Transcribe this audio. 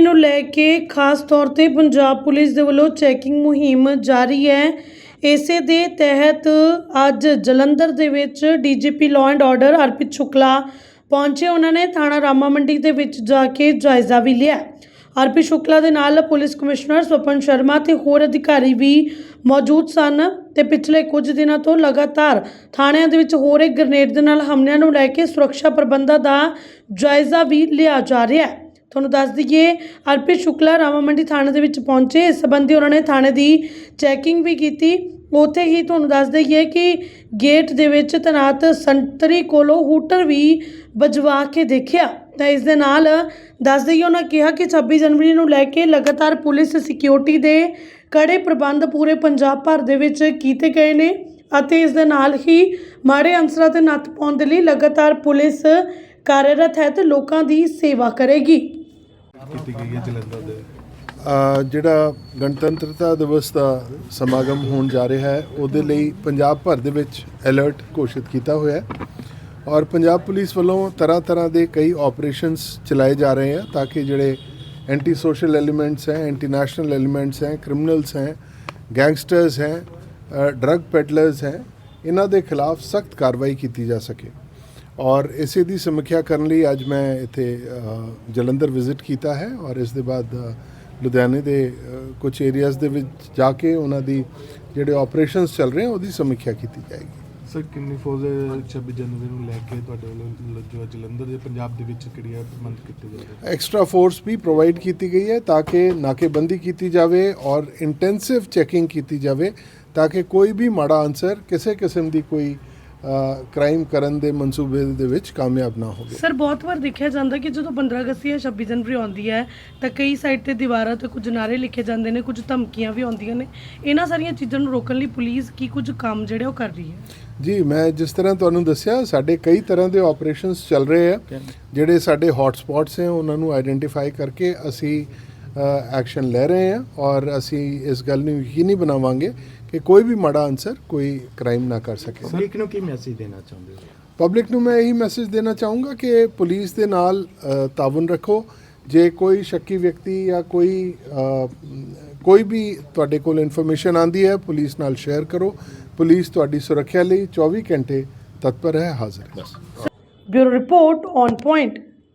ਨੂੰ ਲੈ ਕੇ ਖਾਸ ਤੌਰ ਤੇ ਪੰਜਾਬ ਪੁਲਿਸ ਦੇ ਵੱਲੋਂ ਚੈਕਿੰਗ ਮੁਹਿੰਮ ਜਾਰੀ ਹੈ। ਇਸੇ ਦੇ ਤਹਿਤ ਅੱਜ ਜਲੰਧਰ ਦੇ ਵਿੱਚ DGP law and order Arpit Shukla ਪਹੁੰਚੇ। ਉਹਨਾਂ ਨੇ ਥਾਣਾ ਰਾਮਾ ਮੰਡੀ ਦੇ ਵਿੱਚ ਜਾ ਕੇ ਜਾਇਜ਼ਾ ਵੀ ਲਿਆ। ਅਰਪਿਤ ਸ਼ੁਕਲਾ ਦੇ ਨਾਲ ਪੁਲਿਸ ਕਮਿਸ਼ਨਰ ਸਵਪਨ ਸ਼ਰਮਾ ਤੇ ਹੋਰ ਅਧਿਕਾਰੀ ਵੀ ਮੌਜੂਦ ਸਨ ਤੇ ਪਿਛਲੇ ਕੁਝ ਦਿਨਾਂ ਤੋਂ ਲਗਾਤਾਰ ਥਾਣਿਆਂ ਦੇ ਵਿੱਚ ਹੋ ਰਹੇ ਗ੍ਰਨੇਡ ਦੇ ਨਾਲ ਹਮਲਿਆਂ ਨੂੰ ਲੈ ਕੇ ਸੁਰੱਖਿਆ ਪ੍ਰਬੰਧਾਂ ਦਾ ਜਾਇਜ਼ਾ ਵੀ ਲਿਆ ਜਾ ਰਿਹਾ ਹੈ। ਤੁਹਾਨੂੰ ਦੱਸ ਦਈਏ, ਅਰਪਿਤ ਸ਼ੁਕਲਾ ਰਾਮਾ ਮੰਡੀ ਥਾਣੇ ਦੇ ਵਿੱਚ ਪਹੁੰਚੇ। ਇਸ ਸੰਬੰਧੀ ਉਹਨਾਂ ਨੇ ਥਾਣੇ ਦੀ ਚੈਕਿੰਗ ਵੀ ਕੀਤੀ। ਉੱਥੇ ਹੀ ਤੁਹਾਨੂੰ ਦੱਸ ਦਈਏ ਕਿ ਗੇਟ ਦੇ ਵਿੱਚ ਤੈਨਾਤ ਸੰਤਰੀ ਕੋਲੋਂ ਹੂਟਰ ਵੀ ਵਜਵਾ ਕੇ ਦੇਖਿਆ। ਤਾਂ ਇਸ ਦੇ ਨਾਲ ਦੱਸ ਦਈਏ, ਉਹਨਾਂ ਕਿਹਾ ਕਿ 26 ਜਨਵਰੀ ਨੂੰ ਲੈ ਕੇ ਲਗਾਤਾਰ ਪੁਲਿਸ ਸਿਕਿਉਰਿਟੀ ਦੇ ਕੜੇ ਪ੍ਰਬੰਧ ਪੂਰੇ ਪੰਜਾਬ ਭਰ ਦੇ ਵਿੱਚ ਕੀਤੇ ਗਏ ਨੇ ਅਤੇ ਇਸ ਦੇ ਨਾਲ ਹੀ ਮਾੜੇ ਅੰਸਰਾਂ ਤੇ ਨੱਥ ਪਾਉਣ ਦੇ ਲਈ ਲਗਾਤਾਰ ਪੁਲਿਸ ਕਾਰਜਰਤ ਹੈ ਤੇ ਲੋਕਾਂ ਦੀ ਸੇਵਾ ਕਰੇਗੀ। ਕੀਤੀ ਗਈ ਹੈ ਜਲੰਧਰ ਦੇ? ਜਿਹੜਾ ਗਣਤੰਤਰਤਾ ਦਿਵਸ ਦਾ ਸਮਾਗਮ ਹੋਣ ਜਾ ਰਿਹਾ ਹੈ, ਉਹਦੇ ਲਈ ਪੰਜਾਬ ਭਰ ਦੇ ਵਿੱਚ ਅਲਰਟ ਘੋਸ਼ਿਤ ਕੀਤਾ ਹੋਇਆ ਹੈ ਔਰ ਪੰਜਾਬ ਪੁਲਿਸ ਵੱਲੋਂ ਤਰ੍ਹਾਂ ਤਰ੍ਹਾਂ ਦੇ ਕਈ ਆਪਰੇਸ਼ਨਸ ਚਲਾਏ ਜਾ ਰਹੇ ਹਨ ਤਾਂ ਕਿ ਜਿਹੜੇ ਐਂਟੀ ਸੋਸ਼ਲ ਐਲੀਮੈਂਟਸ ਹੈ ਐਂਟੀ ਨੈਸ਼ਨਲ ਐਲੀਮੈਂਟਸ ਹੈ ਕ੍ਰਿਮੀਨਲਸ ਹੈ ਗੈਂਗਸਟਰਸ ਹੈ ਡਰੱਗ ਪੈਡਲਰਸ ਹੈ, ਇਹਨਾਂ ਦੇ ਖਿਲਾਫ ਸਖਤ ਕਾਰਵਾਈ ਕੀਤੀ ਜਾ ਸਕੇ। ਔਰ ਇਸੇ ਦੀ ਸਮੀਖਿਆ ਕਰਨ ਲਈ ਅੱਜ ਮੈਂ ਇੱਥੇ ਜਲੰਧਰ ਵਿਜ਼ਿਟ ਕੀਤਾ ਹੈ ਔਰ ਇਸ ਦੇ ਬਾਅਦ ਲੁਧਿਆਣੇ ਦੇ ਕੁਝ ਏਰੀਆਜ਼ ਦੇ ਵਿੱਚ ਜਾ ਕੇ ਉਹਨਾਂ ਦੀ ਜਿਹੜੇ ਆਪਰੇਸ਼ਨਸ ਚੱਲ ਰਹੇ ਹਨ ਉਹਦੀ ਸਮੀਖਿਆ ਕੀਤੀ ਜਾਏਗੀ। ਸਰ ਕਿੰਨੀ ਫੌਜ 26 ਜਨਵਰੀ ਨੂੰ ਲੈ ਕੇ ਤੁਹਾਡੇ ਵੱਲੋਂ ਜੋ ਜਲੰਧਰ ਦੇ ਪੰਜਾਬ ਦੇ ਵਿੱਚ ਕਿਹੜੀਆਂ ਪ੍ਰਬੰਧ ਕੀਤੇ ਜਾ ਰਹੇ ਐਕਸਟਰਾ ਫੋਰਸ ਵੀ ਪ੍ਰੋਵਾਈਡ ਕੀਤੀ ਗਈ ਹੈ ਤਾਂ ਕਿ ਨਾਕੇਬੰਦੀ ਕੀਤੀ ਜਾਵੇ ਔਰ ਇੰਟੈਂਸਿਵ ਚੈਕਿੰਗ ਕੀਤੀ ਜਾਵੇ ਤਾਂ ਕਿ ਕੋਈ ਵੀ ਮਾੜਾ ਅਨਸਰ ਕਿਸੇ ਕਿਸਮ ਦੀ ਕੋਈ ਕ੍ਰਾਈਮ ਕਰਨ ਦੇ ਮਨਸੂਬੇ ਦੇ ਵਿੱਚ ਕਾਮਯਾਬ ਨਾ ਹੋਵੇ। ਸਰ ਬਹੁਤ ਵਾਰ ਦੇਖਿਆ ਜਾਂਦਾ ਕਿ ਜਦੋਂ 15 ਅਗਸਤ ਜਾਂ 26 ਜਨਵਰੀ ਆਉਂਦੀ ਹੈ ਤਾਂ ਕਈ ਸਾਈਡ ਤੇ ਦੀਵਾਰਾਂ ਤੇ ਕੁਝ ਨਾਰੇ ਲਿਖੇ ਜਾਂਦੇ ਨੇ ਕੁਝ ਧਮਕੀਆਂ ਵੀ ਆਉਂਦੀਆਂ ਨੇ। ਇਹਨਾਂ ਸਾਰੀਆਂ ਚੀਜ਼ਾਂ ਨੂੰ ਰੋਕਣ ਲਈ ਪੁਲਿਸ ਕੀ ਕੁਝ ਕੰਮ ਜਿਹੜੇ ਉਹ ਕਰ ਰਹੀ ਹੈ? ਜੀ ਮੈਂ ਜਿਸ ਤਰ੍ਹਾਂ ਤੁਹਾਨੂੰ ਦੱਸਿਆ ਸਾਡੇ ਕਈ ਤਰ੍ਹਾਂ ਦੇ ਆਪਰੇਸ਼ਨਸ ਚੱਲ ਰਹੇ ਆ ਜਿਹੜੇ ਸਾਡੇ ਹੌਟ ਸਪੌਟਸ ਹੈ ਉਹਨਾਂ ਨੂੰ ਆਈਡੈਂਟੀਫਾਈ ਕਰਕੇ ਅਸੀਂ ਐਕਸ਼ਨ ਲੈ ਰਹੇ ਹਾਂ ਔਰ ਅਸੀਂ ਇਸ ਗੱਲ ਨੂੰ ਯਕੀਨੀ ਬਣਾਵਾਂਗੇ ਕਿ ਕੋਈ ਵੀ ਮਾੜਾ ਅਨਸਰ ਕੋਈ ਕ੍ਰਾਈਮ ਨਾ ਕਰ ਸਕੇ। ਪਬਲਿਕ ਨੂੰ ਕੀ ਮੈਸੇਜ ਦੇਣਾ ਚਾਹੁੰਦੇ ਹੋ? ਪਬਲਿਕ ਨੂੰ ਮੈਂ ਇਹੀ ਮੈਸੇਜ ਦੇਣਾ ਚਾਹੂੰਗਾ ਕਿ ਪੁਲਿਸ ਦੇ ਨਾਲ ਤਾਵਨ ਰੱਖੋ। ਜੇ ਕੋਈ ਸ਼ੱਕੀ ਵਿਅਕਤੀ ਜਾਂ ਕੋਈ ਕੋਈ ਵੀ ਤੁਹਾਡੇ ਕੋਲ ਇਨਫੋਰਮੇਸ਼ਨ ਆਂਦੀ ਹੈ ਪੁਲਿਸ ਨਾਲ ਸ਼ੇਅਰ ਕਰੋ। ਪੁਲਿਸ ਤੁਹਾਡੀ ਸੁਰੱਖਿਆ ਲਈ 24 ਘੰਟੇ ਤਤਪਰ ਹੈ ਹਾਜ਼ਰ ਹੈ। Bureau report on point